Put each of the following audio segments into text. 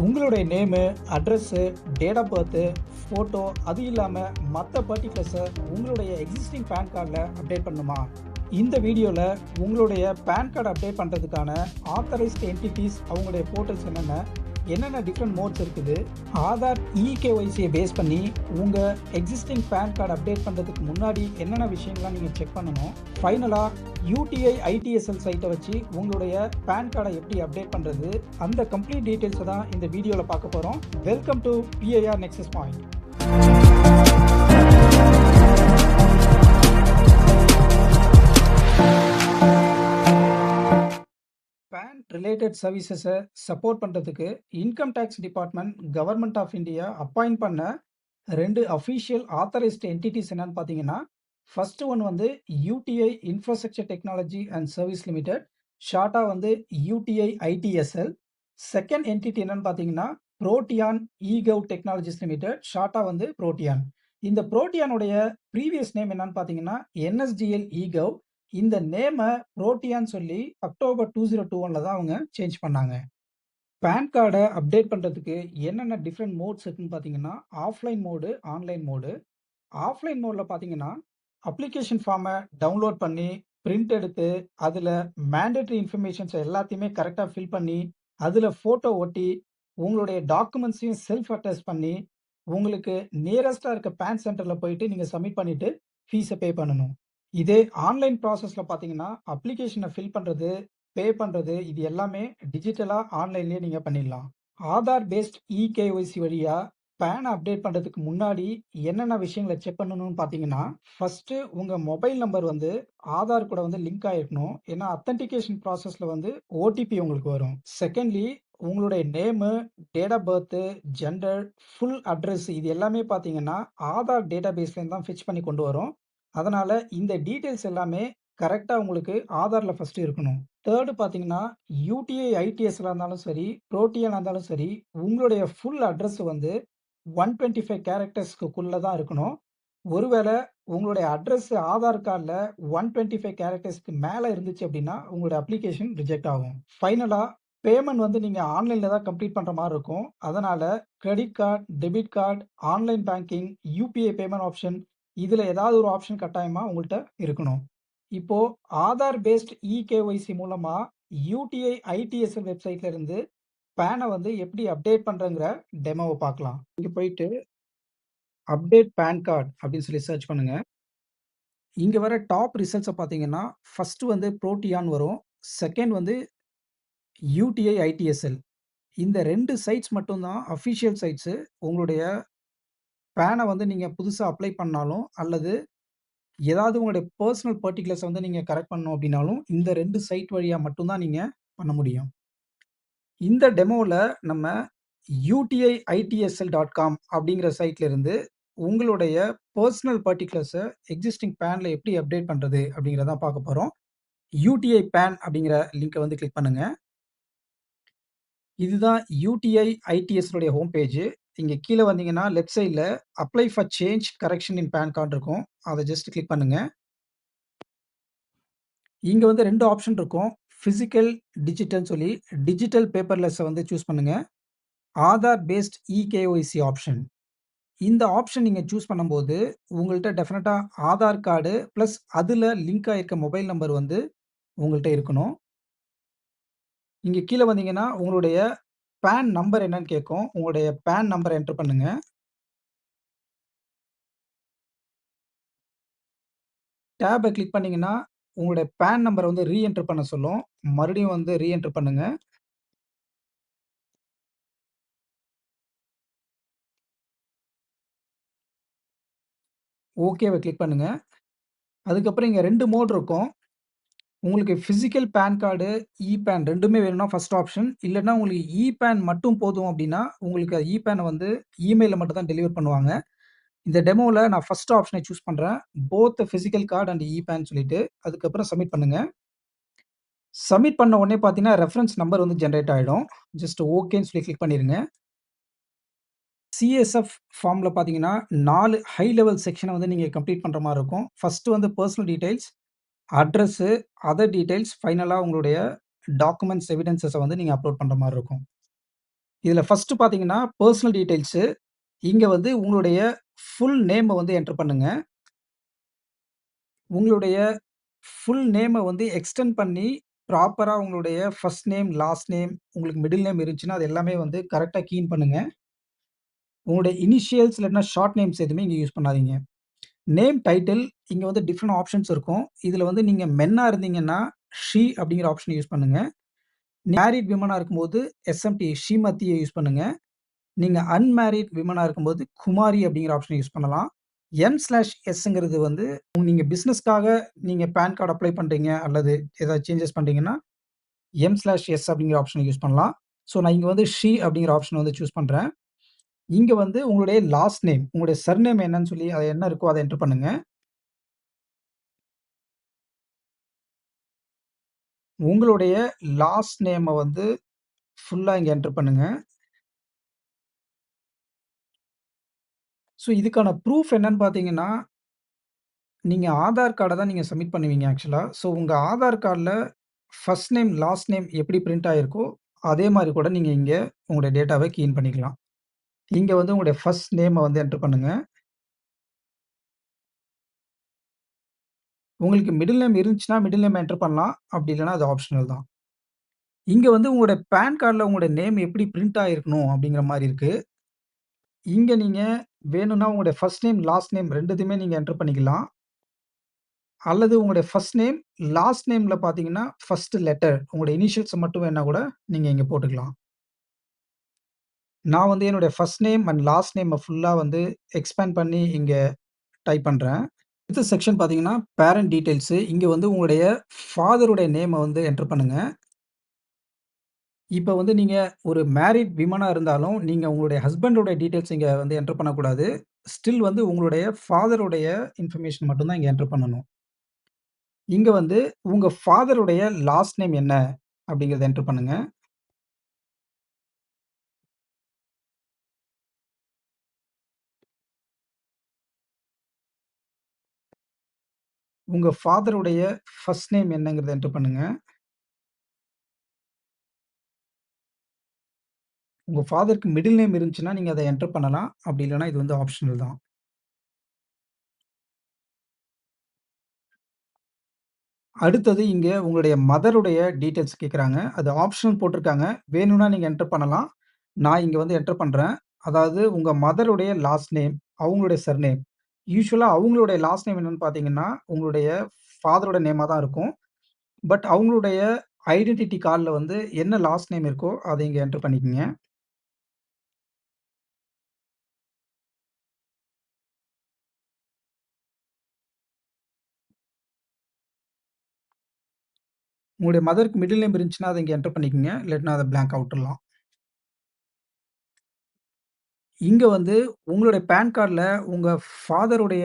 உங்களுடைய name address date of birth photo அது இல்லாமல் மற்ற பர்டிகுலர்ஸை உங்களுடைய எக்ஸிஸ்டிங் பேன் கார்டில் அப்டேட் பண்ணுமா? இந்த வீடியோவில் உங்களுடைய பேன் கார்டு அப்டேட் பண்ணுறதுக்கான ஆத்தரைஸ்டு என்டிட்டிஸ் அவங்களுடைய போர்ட்டல்ஸ் என்னென்ன? என்னென்ன டிஃப்ரெண்ட் மோட்ஸ் இருக்குது ஆதார் இகேஒய்சியை பேஸ் பண்ணி உங்கள் எக்ஸிஸ்டிங் பேன் கார்டு அப்டேட் பண்ணுறதுக்கு முன்னாடி என்னென்ன விஷயங்கள்லாம் நீங்கள் செக் பண்ணணும் ஃபைனலாக யூடிஐ ஐடிஎஸ்எல் சைட்டை வச்சு உங்களுடைய பேன் கார்டை எப்படி அப்டேட் பண்ணுறது அந்த கம்ப்ளீட் டீட்டெயில்ஸை தான் இந்த வீடியோவில் பார்க்க போகிறோம் welcome to BIR nexus point related சர்வீசஸை support பண்ணுறதுக்கு income tax department government of India appoint பண்ண ரெண்டு அஃபீஷியல் ஆத்தரைஸ்டு என்டிட்டிஸ் என்னன்னு பார்த்தீங்கன்னா ஃபர்ஸ்ட் ஒன் வந்து UTI infrastructure technology and service limited ஷார்ட்டாக வந்து யூடிஐ ஐடிஎஸ்எல் செகண்ட் என்டிட்டி என்னன்னு பார்த்தீங்கன்னா ப்ரோட்டியான் இகவ் டெக்னாலஜிஸ் லிமிடெட் ஷார்ட்டாக வந்து ப்ரோட்டியான் இந்த ப்ரோட்டியானுடைய ப்ரீவியஸ் நேம் என்னன்னு பார்த்தீங்கன்னா என்எஸ்டிஎல் இகவ் இந்த நேமை ப்ரோட்டியான்னு சொல்லி அக்டோபர் டூ ஜீரோ டூ ஒனில் தான் அவங்க சேஞ்ச் பண்ணாங்க. பேன் கார்டை அப்டேட் பண்ணுறதுக்கு என்னென்ன டிஃப்ரெண்ட் மோட்ஸ் இருக்குன்னு பார்த்தீங்கன்னா offline mode online mode offline மோடில் பார்த்தீங்கன்னா அப்ளிகேஷன் ஃபார்மை டவுன்லோட் பண்ணி பிரிண்ட் எடுத்து அதில் மேண்டேட்ரி இன்ஃபர்மேஷன்ஸ் எல்லாத்தையுமே கரெக்டாக ஃபில் பண்ணி அதில் ஃபோட்டோ ஒட்டி உங்களுடைய டாக்குமெண்ட்ஸையும் செல்ஃப் அட்டஸ்ட் பண்ணி உங்களுக்கு நியரஸ்டாக இருக்க பேன் சென்டரில் போயிட்டு நீங்கள் சப்மிட் பண்ணிவிட்டு ஃபீஸை பே பண்ணணும். இதே ஆன்லைன் ப்ராசஸில் பார்த்தீங்கன்னா அப்ளிகேஷனை ஃபில் பண்ணுறது பே பண்ணுறது இது எல்லாமே டிஜிட்டலாக ஆன்லைன்லேயே நீங்கள் பண்ணிடலாம். ஆதார் பேஸ்ட் இகேஒய்சி வழியாக பேன் அப்டேட் பண்ணுறதுக்கு முன்னாடி என்னென்ன விஷயங்களை செக் பண்ணணும்னு பார்த்தீங்கன்னா ஃபஸ்ட்டு உங்கள் மொபைல் நம்பர் வந்து ஆதார் கூட வந்து லிங்க் ஆகிருக்கணும் ஏன்னா அத்தன்டிகேஷன் ப்ராசஸில் வந்து ஓடிபி உங்களுக்கு வரும். செகண்ட்லி உங்களுடைய name date of birth gender full address இது எல்லாமே பார்த்தீங்கன்னா ஆதார் டேட்டா பேஸ்லேருந்து தான் ஃபிச் பண்ணி கொண்டு வரும். அதனால் இந்த டீட்டெயில்ஸ் எல்லாமே கரெக்டாக உங்களுக்கு ஆதாரில் ஃபஸ்ட்டு இருக்கணும். தேர்டு பார்த்தீங்கன்னா யூடிஐ ஐடிஎஸ்ல இருந்தாலும் சரி ப்ரோட்டியனாக இருந்தாலும் சரி உங்களுடைய ஃபுல் அட்ரஸ் வந்து ஒன் டுவெண்ட்டி ஃபைவ் கேரக்டர்ஸ்க்குள்ளே தான் இருக்கணும். ஒருவேளை உங்களுடைய அட்ரஸ் ஆதார் கார்டில் ஒன் டுவெண்ட்டி ஃபைவ் கேரக்டர்ஸ்க்கு மேலே இருந்துச்சு அப்படின்னா உங்களுடைய அப்ளிகேஷன் ரிஜெக்ட் ஆகும். ஃபைனலாக பேமெண்ட் வந்து நீங்கள் ஆன்லைனில் தான் கம்ப்ளீட் பண்ணுற மாதிரி இருக்கும். அதனால் credit card debit card online banking UPI payment option இதில் ஏதாவது ஒரு ஆப்ஷன் கட்டாயமாக உங்கள்கிட்ட இருக்கணும். இப்போது ஆதார் பேஸ்ட் இகேஒய்சி மூலமாக யூடிஐ ஐடிஎஸ்எல் வெப்சைட்ல இருந்து பேனை வந்து எப்படி அப்டேட் பண்ணுறங்கிற டெமோவை பார்க்கலாம் இங்கே போயிட்டு அப்டேட் பேன் கார்டு அப்படின்னு சொல்லி சர்ச் பண்ணுங்க. இங்கே வர டாப் ரிசல்ட்ஸை பார்த்தீங்கன்னா ஃபஸ்ட்டு வந்து ப்ரோட்டியான் வரும். செகண்ட் வந்து யூடிஐ ஐடிஎஸ்எல் இந்த ரெண்டு சைட்ஸ் மட்டும்தான் அஃபிஷியல் சைட்ஸு உங்களுடைய பேனை வந்து நீங்கள் புதுசாக அப்ளை பண்ணாலும் அல்லது ஏதாவது உங்களுடைய பர்சனல் பர்டிகுலர்ஸை வந்து நீங்கள் கரெக்ட் பண்ணணும் அப்படின்னாலும் இந்த ரெண்டு சைட் வழியாக மட்டும்தான் நீங்கள் பண்ண முடியும். இந்த டெமோவில் நம்ம யூடிஐ ஐடிஎஸ்எல் டாட் காம் அப்படிங்கிற சைட்ல இருந்து உங்களுடைய பர்சனல் பர்டிகுலர்ஸை எக்ஸிஸ்டிங் பேனில் எப்படி அப்டேட் பண்ணுறது அப்படிங்கிறத பார்க்க போகிறோம் யூடிஐ பேன் அப்படிங்கிற லிங்கை வந்து கிளிக் பண்ணுங்க. இதுதான் யூடிஐ ஐடிஎஸ்னுடைய ஹோம் பேஜ் இங்கே கீழே வந்தீங்கன்னா லெஃப்ட் சைடில் apply for change correction in PAN card இருக்கும். அதை ஜஸ்ட் கிளிக் பண்ணுங்க. இங்கே வந்து ரெண்டு ஆப்ஷன் இருக்கும். ஃபிசிக்கல் டிஜிட்டல்னு சொல்லி டிஜிட்டல் பேப்பர்லெஸ்ஸை வந்து சூஸ் பண்ணுங்க. ஆதார் பேஸ்ட் இகேஒய்சி ஆப்ஷன் இந்த ஆப்ஷன் நீங்கள் சூஸ் பண்ணும்போது உங்கள்கிட்ட டெஃபினட்டாக ஆதார் கார்டு ப்ளஸ் அதில் லிங்க் ஆகிருக்க மொபைல் நம்பர் வந்து உங்கள்கிட்ட இருக்கணும். இங்கே கீழே வந்தீங்கன்னா உங்களுடைய பேன் நம்பர் என்னன்னு கேட்கும். உங்களுடைய பேன் நம்பரை என்டர் பண்ணுங்க. டேபை கிளிக் பண்ணீங்கன்னா உங்களுடைய பேன் நம்பரை வந்து ரீஎன்டர் பண்ண சொல்லும். மறுபடியும் வந்து ரீஎன்டர் பண்ணுங்க. ஓகேவை கிளிக் பண்ணுங்க. அதுக்கப்புறம் இங்கே ரெண்டு மோட் இருக்கும். உங்களுக்கு physical PAN card e PAN ரெண்டுமே வேணும்னா ஃபர்ஸ்ட் ஆப்ஷன் இல்லைன்னா உங்களுக்கு இ பேன் மட்டும் போதும் அப்படின்னா உங்களுக்கு இ பேனை வந்து இமெயிலில் மட்டும் தான் டெலிவர் பண்ணுவாங்க. இந்த டெமோவில் நான் ஃபர்ஸ்ட் ஆப்ஷனை சூஸ் பண்ணுறேன் both physical card and e PAN சொல்லிட்டு அதுக்கப்புறம் சப்மிட் பண்ணுங்கள் சப்மிட் பண்ண உடனே பார்த்தீங்கன்னா ரெஃபரன்ஸ் நம்பர் வந்து ஜென்ரேட் ஆகிடும் ஜஸ்ட் ஓகேன்னு சொல்லி கிளிக் பண்ணிடுங்க சிஎஸ்எஃப் ஃபார்மில் பார்த்தீங்கன்னா நாலு ஹை லெவல் செக்ஷனை வந்து நீங்கள் கம்ப்ளீட் பண்ணுற மாதிரி இருக்கும். ஃபஸ்ட்டு வந்து personal details address other details ஃபைனலாக உங்களுடைய டாக்குமெண்ட்ஸ் எவிடன்ஸஸை வந்து நீங்கள் அப்லோட் பண்ணுற மாதிரி இருக்கும் இதில் ஃபர்ஸ்ட்டு பார்த்தீங்கன்னா, பெர்சனல் டீட்டெயில்ஸு. இங்க வந்து உங்களுடைய ஃபுல் நேம வந்து என்டர் பண்ணுங்க. உங்களுடைய ஃபுல் நேம வந்து எக்ஸ்டெண்ட் பண்ணி, ப்ராப்பரா உங்களுடைய ஃபர்ஸ்ட் நேம், லாஸ்ட் நேம், உங்களுக்கு மிடில் நேம் இருந்துச்சுன்னா, அது எல்லாமே வந்து கரெக்ட்டா கீ இன் பண்ணுங்க. உங்களுடைய இனிஷியல்ஸ் இல்லாட்டினா ஷார்ட் நேம்ஸ் எதுவுமே இங்க யூஸ் பண்ணாதீங்க. நேம் டைட்டில் இங்கே வந்து டிஃப்ரெண்ட் ஆப்ஷன்ஸ் இருக்கும். இதில் வந்து நீங்கள் மென்னாக இருந்தீங்கன்னா, ஷி அப்படிங்கிற ஆப்ஷனை யூஸ் பண்ணுங்கள் மேரிட் விமனாக இருக்கும்போது எஸ்எம்டி ஷீமத்தியை யூஸ் பண்ணுங்க. நீங்கள் அன்மேரிட் விமனாக இருக்கும்போது குமாரி அப்படிங்கிற ஆப்ஷனை யூஸ் பண்ணலாம். எம் ஸ்லாஷ் எஸ்ங்கிறது வந்து நீங்கள் பிஸ்னஸ்க்காக நீங்கள் பேன் கார்டு அப்ளை பண்ணுறீங்க அல்லது ஏதாவது சேஞ்சஸ் பண்ணுறீங்கன்னா எம் ஸ்லாஷ் எஸ் அப்படிங்கிற ஆப்ஷனை யூஸ் பண்ணலாம். ஸோ நான் இங்கே வந்து ஷி அப்படிங்கிற ஆப்ஷன் வந்து சூஸ் பண்ணுறேன் இங்க வந்து உங்களுடைய லாஸ்ட் நேம், உங்களுடைய சர்நேம் என்னன்னு சொல்லி அது என்ன இருக்கோ அத என்டர் பண்ணுங்க. உங்களுடைய லாஸ்ட் நேம வந்து ஃபுல்லா இங்க என்டர் பண்ணுங்க. ஸோ இதுக்கான ப்ரூஃப் என்னன்னு பார்த்தீங்கன்னா நீங்க ஆதார் கார்ட தான் நீங்க சப்மிட் பண்ணுவீங்க ஆக்சுவலா. ஸோ உங்க ஆதார் கார்ட்ல ஃபர்ஸ்ட் நேம், லாஸ்ட் நேம் எப்படி பிரிண்ட் ஆகிருக்கோ அதே மாரி கூட நீங்க இங்க உங்களுடைய டேட்டாவ கீ இன் பண்ணிக்கலாம். இங்க வந்து உங்களுடைய ஃபர்ஸ்ட் நேமை வந்து என்டர் பண்ணுங்க. உங்களுக்கு மிடில் நேம் இருந்துச்சுன்னா, மிடில் நேம் என்டர் பண்ணலாம். அப்படி இல்லைன்னா அது ஆப்ஷனல் தான். இங்க வந்து உங்களுடைய பேன் கார்டில் உங்களுடைய நேம் எப்படி பிரிண்ட் ஆகிருக்கணும் அப்படிங்கிற மாதிரி இருக்கு. இங்க நீங்க வேணும்னா உங்களுடைய ஃபர்ஸ்ட் நேம், லாஸ்ட் நேம் ரெண்டுத்தையுமே நீங்க என்டர் பண்ணிக்கலாம். அல்லது உங்களுடைய ஃபர்ஸ்ட் நேம், லாஸ்ட் நேம்ல பார்த்தீங்கன்னா, ஃபர்ஸ்ட் லெட்டர் உங்களுடைய இனிஷியல்ஸ மட்டும் வேணா கூட நீங்க இங்க போட்டுக்கலாம். நான் வந்து என்னுடைய ஃபர்ஸ்ட் நேம் அண்ட் லாஸ்ட் நேமை ஃபுல்லா வந்து எக்ஸ்பேண்ட் பண்ணி இங்க டைப் பண்றேன். அடுத்த செக்ஷன் பார்த்தீங்கன்னா, பேரண்ட் டீட்டெயில்ஸு. இங்க வந்து உங்களுடைய ஃபாதருடைய நேம வந்து என்டர் பண்ணுங்க. இப்ப வந்து நீங்க ஒரு மேரிட் விமனா இருந்தாலும், நீங்க உங்களுடைய ஹஸ்பண்டோட டீட்டெயில்ஸ் இங்க வந்து என்டர் பண்ணக்கூடாது. ஸ்டில் வந்து உங்களுடைய ஃபாதருடைய இன்ஃபர்மேஷன் மட்டும் தான் இங்க என்டர் பண்ணணும். இங்க வந்து உங்க ஃபாதருடைய லாஸ்ட் நேம் என்ன? அப்படிங்கிறத என்டர் பண்ணுங்க. உங்க ஃபாதருடைய ஃபர்ஸ்ட் நேம் என்னங்கிறத என்டர் பண்ணுங்க. உங்க ஃபாதருக்கு மிடில் நேம் இருந்துச்சுன்னா, நீங்க அத என்டர் பண்ணலாம். அப்படி இல்லன்னா இது வந்து ஆப்ஷனல் தான். அடுத்தது இங்க உங்களுடைய மதருடைய டீட்டெயில்ஸ் கேட்குறாங்க. அது ஆப்ஷனல் போட்டிருக்காங்க. வேணும்னா நீங்க என்டர் பண்ணலாம். நான் இங்க வந்து என்டர் பண்றேன். அதாவது உங்க மதருடைய லாஸ்ட் நேம், அவங்களுடைய சர்நேம். யூசுவலா அவங்களுடைய லாஸ்ட் நேம் என்னன்னு பார்த்தீங்கன்னா, உங்களுடைய ஃபாதரோட நேமா தான் இருக்கும். பட் அவங்களுடைய ஐடென்டிட்டி கார்டில் வந்து என்ன லாஸ்ட் நேம் இருக்கோ, அத இங்க என்டர் பண்ணிக்கங்க. உங்களுடைய மதருக்கு மிடில் நேம் இருந்துச்சுன்னா, அத இங்க என்டர் பண்ணிக்கங்க. இல்லாட்டினா அத பிளாங்க்கா விட்டுறலாம். இங்க வந்து உங்களுடைய பான் கார்டில் உங்க ஃபாதருடைய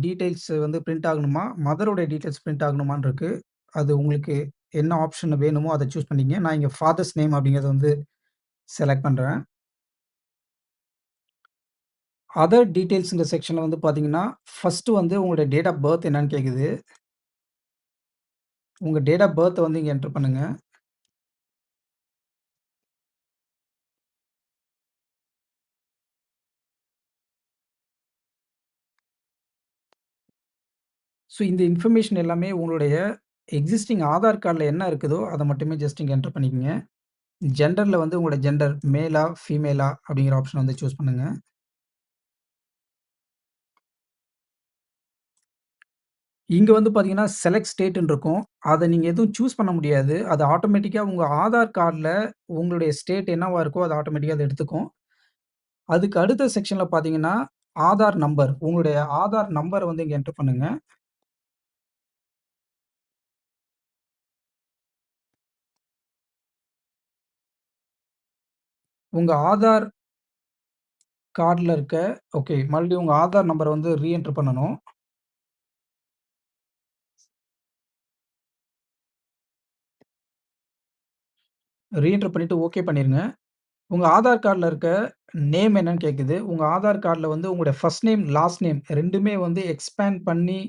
டீட்டெயில்ஸ் வந்து பிரிண்ட் ஆகணுமா? மதருடைய டீட்டெயில்ஸ் பிரிண்ட் ஆகணுமான்னு இருக்கு. அது உங்களுக்கு என்ன ஆப்ஷன் வேணுமோ அத சூஸ் பண்ணிக்கங்க. நான் இங்க ஃபாதர்ஸ் நேம் அப்படிங்கிறத வந்து செலக்ட் பண்றேன். அதர் டீட்டெயில்ஸ்ங்கிற செக்ஷன்ல வந்து பார்த்தீங்கன்னா, ஃபர்ஸ்ட்டு வந்து உங்களுடைய டேட் ஆஃப் பர்த் என்னன்னு கேட்குது. உங்க டேட் ஆஃப் பர்த்த வந்து இங்க என்டர் பண்ணுங்க. ஸோ இந்த இன்ஃபர்மேஷன் எல்லாமே உங்களுடைய எக்ஸிஸ்டிங் ஆதார் கார்டில் என்ன இருக்குதோ, அதை மட்டுமே ஜஸ்ட் இங்கே என்டர் பண்ணிக்கங்க. ஜெண்டரில் வந்து உங்களோட ஜெண்டர் மேலா, ஃபீமேலா அப்படிங்கிற ஆப்ஷன் வந்து சூஸ் பண்ணுங்கள் இங்கே வந்து பார்த்தீங்கன்னா, செலக்ட் ஸ்டேட்ன்னு இருக்கும். அதை நீங்கள் எதுவும் சூஸ் பண்ண முடியாது. அது ஆட்டோமேட்டிக்காக உங்கள் ஆதார் கார்டில் உங்களுடைய ஸ்டேட் என்னவாக இருக்கோ, அது ஆட்டோமேட்டிக்காக அதை எடுத்துக்கும். அதுக்கு அடுத்த செக்ஷனில் பார்த்தீங்கன்னா, ஆதார் நம்பர். உங்களுடைய ஆதார் நம்பரை வந்து இங்கே என்டர் பண்ணுங்கள் உங்க ஆதார் கார்டில் இருக்க ஓகே. மறுபடியும் உங்க ஆதார் நம்பர் வந்து ரீஎன்ட்ரு பண்ணணும். ரீஎன்ட்ரு பண்ணிவிட்டு பண்ணிட்டு ஓகே பண்ணிருங்க. உங்க ஆதார் கார்டில் இருக்க நேம் என்னன்னு கேட்குது. உங்க ஆதார் கார்டில் வந்து உங்களுடைய ஃபர்ஸ்ட் நேம், லாஸ்ட் நேம் 2மே வந்து எக்ஸ்பேண்ட் பண்ணி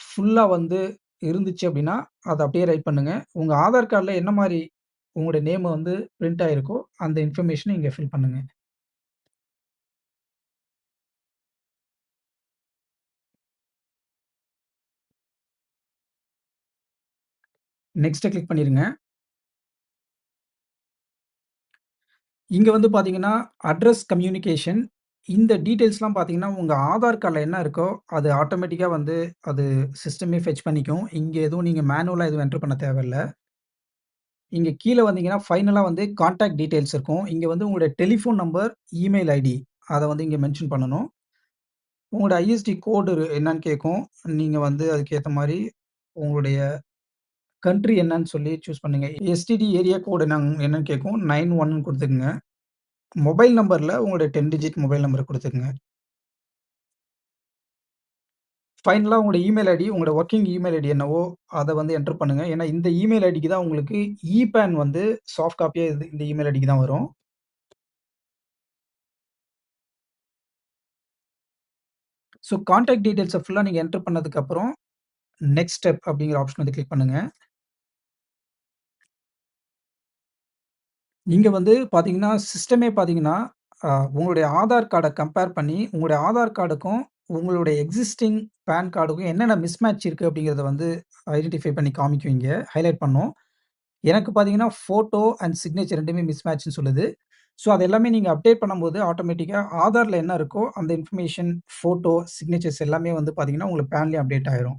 ஃபுல்லா வந்து இருந்துச்சு அப்படின்னா, அத அப்படியே ரைட் பண்ணுங்க. உங்க ஆதார் கார்டில் என்ன மாரி உங்களுடைய நேம் வந்து பிரிண்ட் ஆகிருக்கோ அந்த இன்ஃபர்மேஷனை இங்கே ஃபில் பண்ணுங்க. நெக்ஸ்ட்டை கிளிக் பண்ணிடுங்க இங்கே வந்து பார்த்தீங்கன்னா, அட்ரஸ் கம்யூனிகேஷன் இந்த டீட்டெயில்ஸ்லாம் பார்த்தீங்கன்னா, உங்கள் ஆதார் கார்டில் என்ன இருக்கோ, அது ஆட்டோமேட்டிக்காக வந்து அது சிஸ்டமே ஃபெச் பண்ணிக்கும். இங்கே எதுவும் நீங்கள் மேனுவலாக எதுவும் என்ட்ரு பண்ண தேவையில்ல. இங்கே கீழே வந்தீங்கன்னா, ஃபைனலாக வந்து காண்டாக்ட் டீட்டெயில்ஸ் இருக்கும். இங்கே வந்து உங்களுடைய டெலிஃபோன் நம்பர், இமெயில் ஐடி அதை வந்து இங்கே மென்ஷன் பண்ணணும். உங்களோட ஐஎஸ்டி கோடு என்னன்னு கேட்கும். நீங்கள் வந்து அதுக்கேற்ற மாதிரி உங்களுடைய கண்ட்ரி என்னன்னு சொல்லி சூஸ் பண்ணுங்கள் எஸ்டிடி ஏரியா கோடு என்னங் என்னன்னு கேட்கும். நைன் ஒன்னு கொடுத்துக்குங்க மொபைல் நம்பரில் உங்களுடைய 10 டிஜிட் மொபைல் நம்பர் கொடுத்துக்குங்க ஃபைனலாக உங்களோட இமெயில் ஐடி, உங்களோட ஒர்க்கிங் இமெயில் ஐடி என்னவோ, அதை வந்து என்டர் பண்ணுங்க. ஏன்னா, இந்த இமெயில் ஐடிக்கு தான் உங்களுக்கு இ-பான் வந்து சாஃப்ட் காப்பியாக இது இந்த இமெயில் ஐடிக்கு தான் வரும். ஸோ கான்டாக்ட் டீட்டெயில்ஸை ஃபுல்லாக நீங்கள் என்டர் பண்ணதுக்கப்புறம் நெக்ஸ்ட் ஸ்டெப் அப்படிங்கிற ஆப்ஷன் வந்து கிளிக் பண்ணுங்கள் நீங்கள் வந்து பார்த்தீங்கன்னா, சிஸ்டமே பார்த்தீங்கன்னா, உங்களுடைய ஆதார் கார்டை கம்பேர் பண்ணி, உங்களுடைய ஆதார் கார்டுக்கும், உங்களுடைய எக்ஸிஸ்டிங் பேன் கார்டுக்கும் என்னென்ன மிஸ்மேட்ச் இருக்குது அப்படிங்கிறத வந்து ஐடென்டிஃபை பண்ணி காமிக்கும் ஹைலைட் பண்ணோம் எனக்கு பார்த்தீங்கன்னா, ஃபோட்டோ அண்ட் சிக்னேச்சர் ரெண்டுமே மிஸ்மேட்ச்னு சொல்லுது. ஸோ அது எல்லாமே நீங்கள் அப்டேட் பண்ணும்போது ஆட்டோமேட்டிக்காக ஆதாரில் என்ன இருக்கோ, அந்த இன்ஃபர்மேஷன், ஃபோட்டோ, சிக்னேச்சர்ஸ் எல்லாமே வந்து பார்த்தீங்கன்னா, உங்களுக்கு பான்லயும் அப்டேட் ஆயிரும்.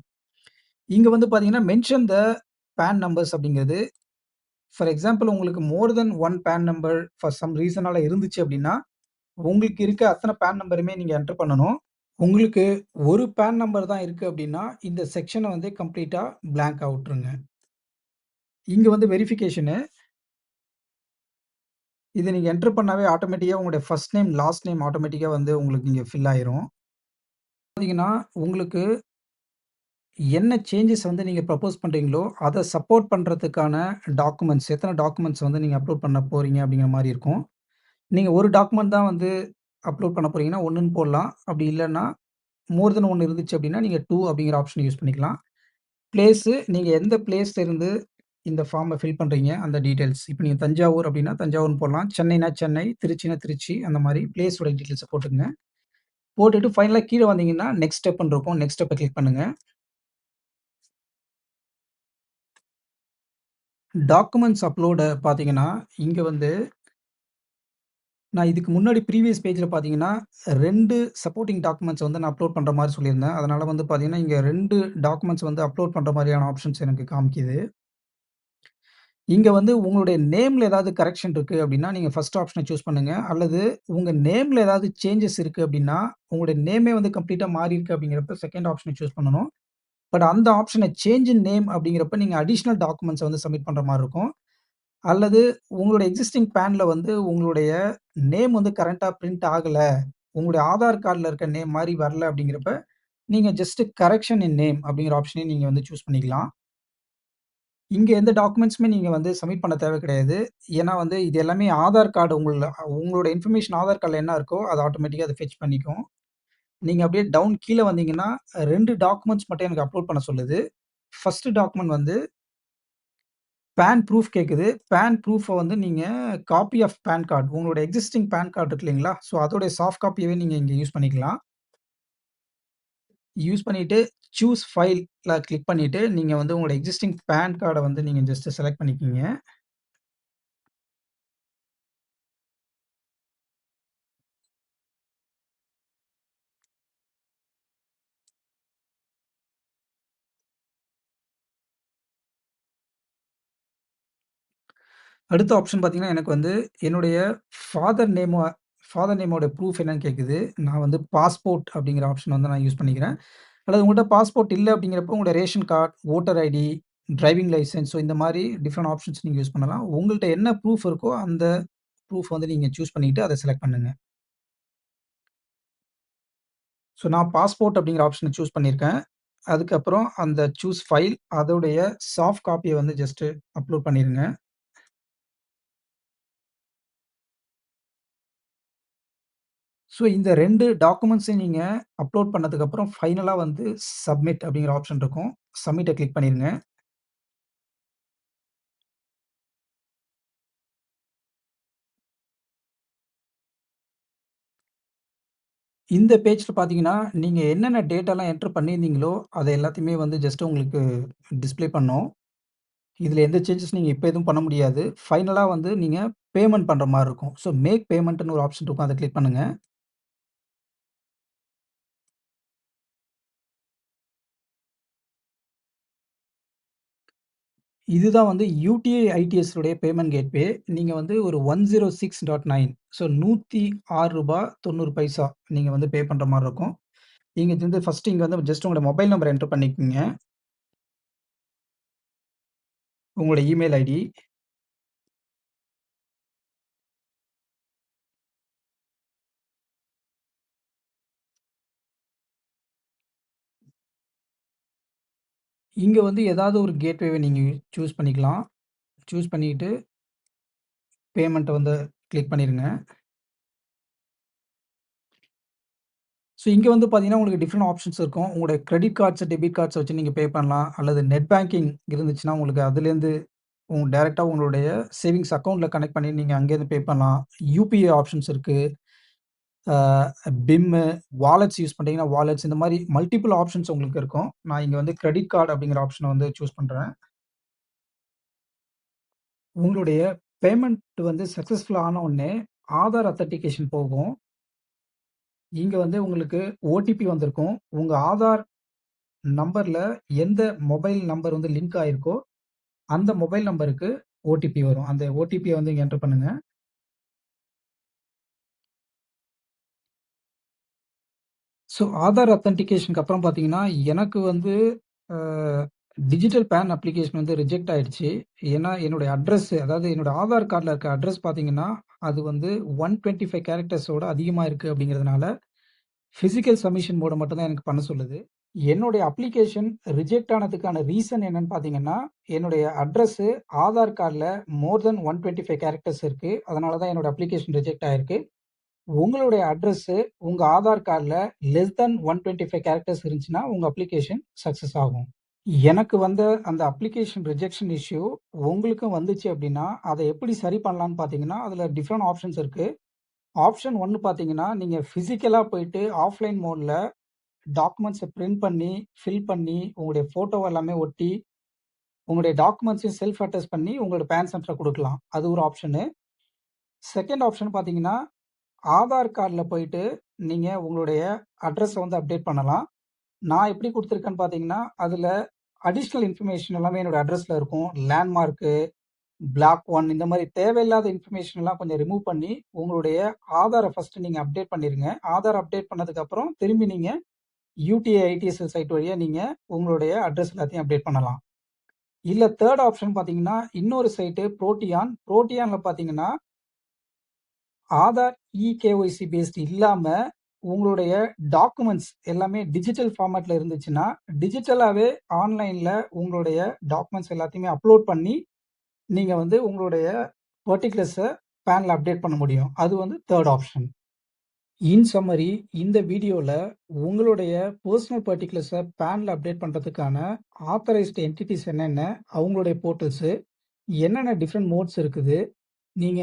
இங்கே வந்து பார்த்தீங்கன்னா, மென்ஷன் த பேன் நம்பர்ஸ் அப்படிங்கிறது ஃபார் எக்ஸாம்பிள் உங்களுக்கு more than one PAN number for some ரீசனால் இருந்துச்சு அப்படின்னா, உங்களுக்கு இருக்க அத்தனை பேன் நம்பருமே நீங்கள் என்டர் பண்ணணும். உங்களுக்கு ஒரு பேன் நம்பர் தான் இருக்கு அப்படின்னா, இந்த செக்ஷன வந்து கம்ப்ளீட்டா பிளாங்க்கா விட்டுருங்க. இங்க வந்து வெரிஃபிகேஷனு இத நீங்க என்டர் பண்ணாவே ஆட்டோமேட்டிக்கா உங்களுடைய ஃபர்ஸ்ட் நேம், லாஸ்ட் நேம் ஆட்டோமேட்டிக்கா வந்து உங்களுக்கு இங்க ஃபில் ஆயிரும். பார்த்தீங்கன்னா, உங்களுக்கு என்ன சேஞ்சஸ் வந்து நீங்க ப்ரப்போஸ் பண்றீங்களோ, அத சப்போர்ட் பண்றதுக்கான டாக்குமெண்ட்ஸ் எத்தன டாக்குமெண்ட்ஸ் வந்து நீங்க அப்லோட் பண்ண போறீங்க அப்படிங்கிற மாரி இருக்கும். நீங்க ஒரு டாக்குமெண்ட் தான் வந்து அப்லோட் பண்ண போகிறீங்கன்னா ஒன்றுன்னு போடலாம். அப்படி இல்லைன்னா மோர் தென் ஒன்று இருந்துச்சு அப்படின்னா, நீங்கள் டூ அப்படிங்கிற ஆப்ஷன் யூஸ் பண்ணிக்கலாம். பிளேஸு நீங்கள் எந்த பிளேஸ்லேருந்து இந்த ஃபார்மை ஃபில் பண்ணுறீங்க அந்த டீட்டெயில்ஸ். இப்போ நீங்கள் தஞ்சாவூர் அப்படின்னா, தஞ்சாவூர்னு போடலாம். சென்னைனா சென்னை, திருச்சினா திருச்சி அந்த மாதிரி பிளேஸோட டீட்டெயில்ஸை போட்டுங்க போட்டுட்டு ஃபைனலாக கீழே வந்தீங்கன்னா, நெக்ஸ்ட் ஸ்டெப்ன்னு இருக்கும். நெக்ஸ்ட் ஸ்டெப்பை கிளிக் பண்ணுங்க. டாக்குமெண்ட்ஸ் அப்லோட பார்த்தீங்கன்னா, இங்கே வந்து நான் இதுக்கு முன்னாடி ப்ரீவியஸ் பேஜில் பார்த்தீங்கன்னா, ரெண்டு சப்போர்ட்டிங் டாக்குமெண்ட்ஸ் வந்து நான் அப்லோட் பண்ணுற மாதிரி சொல்லியிருந்தேன். அதனால் வந்து பார்த்தீங்கன்னா, இங்கே ரெண்டு டாக்குமெண்ட்ஸ் வந்து அப்லோட் பண்ணுற மாதிரியான ஆப்ஷன்ஸ் எனக்கு காமிக்குது. இங்கே வந்து உங்களுடைய நேமில் ஏதாவது கரெக்ஷன் இருக்குது அப்படின்னா, நீங்கள் ஃபர்ஸ்ட் ஆப்ஷனை சூஸ் பண்ணுங்கள் அல்லது உங்கள் நேமில் ஏதாவது சேஞ்சஸ் இருக்குது அப்படின்னா, உங்களுடைய நேமே வந்து கம்ப்ளீட்டாக மாறியிருக்கு அப்படிங்கிறப்ப செகண்ட் ஆப்ஷனை சூஸ் பண்ணணும். பட் அந்த ஆப்ஷனை சேஞ்ச் இன் நேம் அப்படிங்கிறப்ப நீங்கள் அடிஷ்னல் டாக்குமெண்ட்ஸை வந்து சப்மிட் பண்ணுற மாதிரி இருக்கும். அல்லது உங்களுடைய எக்ஸிஸ்டிங் பேனில் வந்து உங்களுடைய நேம் வந்து கரண்ட்டா பிரிண்ட் ஆகலை உங்களுடைய ஆதார் கார்டில் இருக்க நேம் மாதிரி வரல அப்படிங்கிறப்ப, நீங்கள் ஜஸ்ட் கரெக்ஷன் இன் நேம் அப்படிங்கிற ஆப்ஷனே நீங்கள் வந்து சூஸ் பண்ணிக்கலாம். இங்கே எந்த டாக்குமெண்ட்ஸுமே நீங்கள் வந்து சப்மிட் பண்ண தேவை கிடையாது. ஏன்னா வந்து இது எல்லாமே ஆதார் கார்டு உங்கள உங்களோட இன்ஃபர்மேஷன் ஆதார் கார்டில் என்ன இருக்கோ, அது ஆட்டோமேட்டிக்காக அதை ஃபெச் பண்ணிக்கும். நீங்கள் அப்படியே டவுன் கீழே வந்தீங்கன்னா, ரெண்டு டாக்குமெண்ட்ஸ் மட்டும் எனக்கு அப்லோட் பண்ண சொல்லுது. ஃபஸ்ட்டு டாக்குமெண்ட் வந்து பேன் ப்ரூஃப் கேட்குது. பேன் ப்ரூஃபை வந்து நீங்கள் காப்பி ஆஃப் பேன் கார்டு உங்களோட எக்ஸிஸ்டிங் பேன் கார்ட் இருக்கு இல்லைங்களா? ஸோ அதோடைய சாஃப்ட் காப்பியவே நீங்கள் இங்கே யூஸ் பண்ணிக்கலாம். யூஸ் பண்ணிவிட்டு சூஸ் ஃபைலில் கிளிக் பண்ணிவிட்டு நீங்கள் வந்து உங்களோட எக்ஸிஸ்டிங் பேன் கார்டை வந்து நீங்கள் ஜஸ்ட்டு செலக்ட் பண்ணிக்கிங்க அடுத்த ஆப்ஷன் பார்த்தீங்கன்னா, எனக்கு வந்து என்னுடைய ஃபாதர் நேமோ ஃபாதர் நேமோட ப்ரூஃப் என்னன்னு கேட்குது. நான் வந்து பாஸ்போர்ட் அப்படிங்கிற ஆப்ஷன் வந்து நான் யூஸ் பண்ணிக்கிறேன். அல்லது உங்கள்ட்ட பாஸ்போர்ட் இல்ல அப்படிங்கிறப்போ உங்களோட ration card, voter ID, driving licence so இந்த மாரி டிஃப்ரெண்ட் ஆப்ஷன்ஸ் நீங்க யூஸ் பண்ணலாம். உங்கள்ட்ட என்ன ப்ரூஃப் இருக்கோ, அந்த ப்ரூஃப் வந்து நீங்க சூஸ் பண்ணிட்டு அத செலக்ட் பண்ணுங்க. ஸோ நான் பாஸ்போர்ட் அப்படிங்கிற ஆப்ஷன சூஸ் பண்ணியிருக்கேன். அதுக்கப்புறம் அந்த சூஸ் ஃபைல் அதோடைய சாஃப்ட் காப்பிய வந்து ஜஸ்ட்டு அப்லோட் பண்ணிருங்க. ஸோ இந்த ரெண்டு டாக்குமெண்ட்ஸையும் நீங்கள் அப்லோட் பண்ணதுக்கப்புறம், ஃபைனலாக வந்து சப்மிட் அப்படிங்கிற ஆப்ஷன் இருக்கும். சப்மிட்ட கிளிக் பண்ணிருங்க. இந்த பேஜில் பார்த்தீங்கன்னா, நீங்கள் என்னென்ன டேட்டாலாம் என்டர் பண்ணியிருந்தீங்களோ, அதை எல்லாத்தையுமே வந்து ஜஸ்ட் உங்களுக்கு டிஸ்ப்ளே பண்ணும். இதில் எந்த சேஞ்சஸ் நீங்கள் இப்போ எதுவும் பண்ண முடியாது. ஃபைனலாக வந்து நீங்கள் பேமெண்ட் பண்ணுற மாதிரி இருக்கும். ஸோ மேக் பேமெண்ட்ன்னு ஒரு ஆப்ஷன் இருக்கும். அதை கிளிக் பண்ணுங்கள் இதுதான் வந்து யூடிஐ ஐடிஎஸ்டைய பேமெண்ட் கேட்வே. நீங்கள் வந்து ஒரு 106.9 ஸோ நூற்றி ஆறு ரூபாய் தொண்ணூறு பைசா நீங்கள் வந்து பே பண்ணுற மாதிரி இருக்கும். நீங்கள் வந்து ஃபர்ஸ்ட் இங்கே வந்து ஜஸ்ட் உங்களோட மொபைல் நம்பர் என்டர் பண்ணிக்கோங்க உங்களோட இமெயில் ஐடி. இங்கே வந்து ஏதாவது ஒரு கேட்வேவை நீங்கள் சூஸ் பண்ணிக்கலாம். சூஸ் பண்ணிட்டு பேமெண்ட்டை வந்து கிளிக் பண்ணிடுங்க ஸோ இங்கே வந்து பார்த்தீங்கன்னா, உங்களுக்கு டிஃப்ரெண்ட் ஆப்ஷன்ஸ் இருக்கும். உங்களுடைய கிரெடிட் கார்ட்ஸை டெபிட் கார்ட்ஸை வச்சு நீங்கள் பே பண்ணலாம். அல்லது நெட் பேங்கிங் இருந்துச்சுன்னா, உங்களுக்கு அதுலேருந்து உங்க டேரெக்டாக உங்களுடைய சேவிங்ஸ் அக்கௌண்ட்டில் கனெக்ட் பண்ணி நீங்கள் அங்கேருந்து பே பண்ணலாம். யூபிஐ ஆப்ஷன்ஸ் இருக்குது பிம்மு, வாலெட்ஸ் யூஸ் பண்ணுறீங்கன்னா வாலெட்ஸ் இந்த மாதிரி மல்டிபிள் ஆப்ஷன்ஸ் உங்களுக்கு இருக்கும். நான் இங்கே வந்து கிரெடிட் கார்டு அப்படிங்கிற ஆப்ஷனை வந்து சூஸ் பண்ணுறேன் உங்களுடைய பேமெண்ட் வந்து சக்ஸஸ்ஃபுல் ஆன உடனே ஆதார் அத்தன்டிகேஷன் போகும். இங்கே வந்து உங்களுக்கு ஓடிபி வந்திருக்கும். உங்கள் ஆதார் நம்பரில் எந்த மொபைல் நம்பர் வந்து லிங்க் ஆகிருக்கோ அந்த மொபைல் நம்பருக்கு ஓடிபி வரும். அந்த ஓடிபியை வந்து இங்கே என்டர் பண்ணுங்கள் ஸோ ஆதார் அத்தன்டிகேஷனுக்கு அப்புறம் பார்த்தீங்கன்னா, எனக்கு வந்து அ டிஜிட்டல் பேன் அப்ளிகேஷன் வந்து ரிஜெக்ட் ஆயிடுச்சு. ஏன்னா, என்னுடைய அட்ரஸ் அதாவது என்னோட ஆதார் கார்டில் இருக்க அட்ரஸ் பார்த்தீங்கன்னா, அது வந்து 125 கேரக்டர்ஸோட அதிகமா இருக்கு அப்படிங்கிறதுனால, பிசிக்கல் சப்மிஷன் மோட மட்டும் தான் எனக்கு பண்ண சொல்லுது. என்னுடைய அப்ளிகேஷன் ரிஜெக்ட் ஆனதுக்கான ரீசன் என்னன்னு பார்த்தீங்கன்னா, என்னுடைய அட்ரஸ் ஆதார் கார்டில் மோர் தென் 125 கேரக்டர்ஸ் இருக்கு. அதனால தான் என்னோட அப்ளிகேஷன் ரிஜெக்ட் ஆயிருக்கு. உங்களுடைய அட்ரஸ் உங்க ஆதார் கார்டில் லெஸ் தென் 125 கேரக்டர்ஸ் இருந்துச்சுன்னா, உங்க அப்ளிகேஷன் சக்சஸ் ஆகும். எனக்கு வந்த அந்த அப்ளிகேஷன் ரிஜெக்ஷன் இஷ்யூ உங்களுக்கும் வந்துச்சு அப்படின்னா, அதை எப்படி சரி பண்ணலான்னு பார்த்தீங்கன்னா, அதில் டிஃப்ரெண்ட் ஆப்ஷன்ஸ் இருக்கு. ஆப்ஷன் ஒன்று பார்த்தீங்கன்னா, நீங்கள் ஃபிசிக்கலாக போயிட்டு ஆஃப்லைன் மோடில் டாக்குமெண்ட்ஸை பிரிண்ட் பண்ணி, ஃபில் பண்ணி, உங்களுடைய ஃபோட்டோ எல்லாமே ஒட்டி, உங்களுடைய டாக்குமெண்ட்ஸையும் செல்ஃப் அட்டஸ்ட் பண்ணி உங்களோட பேன் சென்டரை கொடுக்கலாம் அது ஒரு ஆப்ஷனு. செகண்ட் ஆப்ஷன் பார்த்தீங்கன்னா, ஆதார் கார்டில் போயிட்டு நீங்கள் உங்களுடைய அட்ரஸை வந்து அப்டேட் பண்ணலாம். நான் எப்படி கொடுத்துருக்கேன்னு பார்த்தீங்கன்னா, அதில் அடிஷ்னல் இன்ஃபர்மேஷன் எல்லாமே என்னோட அட்ரஸில் இருக்கும். லேண்ட்மார்க்கு, பிளாக் ஒன் இந்த மாதிரி தேவையில்லாத இன்ஃபர்மேஷன் எல்லாம் கொஞ்சம் ரிமூவ் பண்ணி, உங்களுடைய ஆதாரை ஃபஸ்ட்டு நீங்கள் அப்டேட் பண்ணிடுங்க ஆதார் அப்டேட் பண்ணதுக்கப்புறம் திரும்பி நீங்கள் யூடிஐ ஐடிஎஸ்எல் சைட் வழியாக நீங்கள் உங்களுடைய அட்ரஸ் எல்லாத்தையும் அப்டேட் பண்ணலாம். இல்லை தேர்ட் ஆப்ஷன் பார்த்தீங்கன்னா, இன்னொரு சைட்டு புரோட்டியான். ப்ரோட்டியானில் பார்த்தீங்கன்னா ஆதார் இகேஒய்சி பேஸ்டு பேஸ்ட் இல்லாம, உங்களுடைய டாக்குமெண்ட்ஸ் எல்லாமே டிஜிட்டல் ஃபார்மேட்ல இருந்துச்சுன்னா, டிஜிட்டலாவே ஆன்லைன்ல உங்களுடைய டாக்குமெண்ட்ஸ் எல்லாத்தையுமே அப்லோட் பண்ணி, நீங்க வந்து உங்களுடைய பர்ட்டிகுலர்ஸ பேன்ல அப்டேட் பண்ண முடியும். அது வந்து தேர்ட் ஆப்ஷன். இன் சம்மரி இந்த வீடியோவில் உங்களுடைய பர்சனல் பர்டிகுலர்ஸை பேனில் அப்டேட் பண்ணுறதுக்கான ஆத்தரைஸ்ட் என்டிட்டிஸ் என்னென்ன, அவங்களுடைய போர்ட்டல்ஸு என்னென்ன டிஃப்ரெண்ட் மோட்ஸ் இருக்குது, நீங்க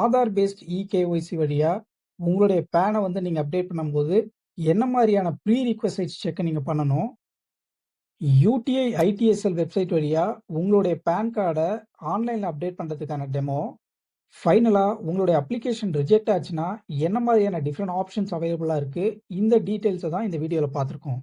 ஆதார் பேஸ்ட் இகேஒய்சி வழியாக வழியா உங்களுடைய பேனை வந்து நீங்க அப்டேட் பண்ணும்போது, என்ன மாதிரியான ப்ரீ ரிக்விசைட்ஸ் செக்கை நீங்க பண்ணணும். யூடிஐ ஐடிஎஸ்எல் வெப்சைட் வழியா உங்களுடைய பேன் கார்டை ஆன்லைனில் அப்டேட் பண்ணுறதுக்கான டெமோ. ஃபைனலாக உங்களுடைய அப்ளிகேஷன் ரிஜெக்ட் ஆச்சுன்னா, என்ன மாதிரியான டிஃப்ரெண்ட் ஆப்ஷன்ஸ் அவைலபிளாக இருக்குது இந்த டீட்டெயில்ஸை தான் இந்த வீடியோவில் பார்த்துருக்கோம்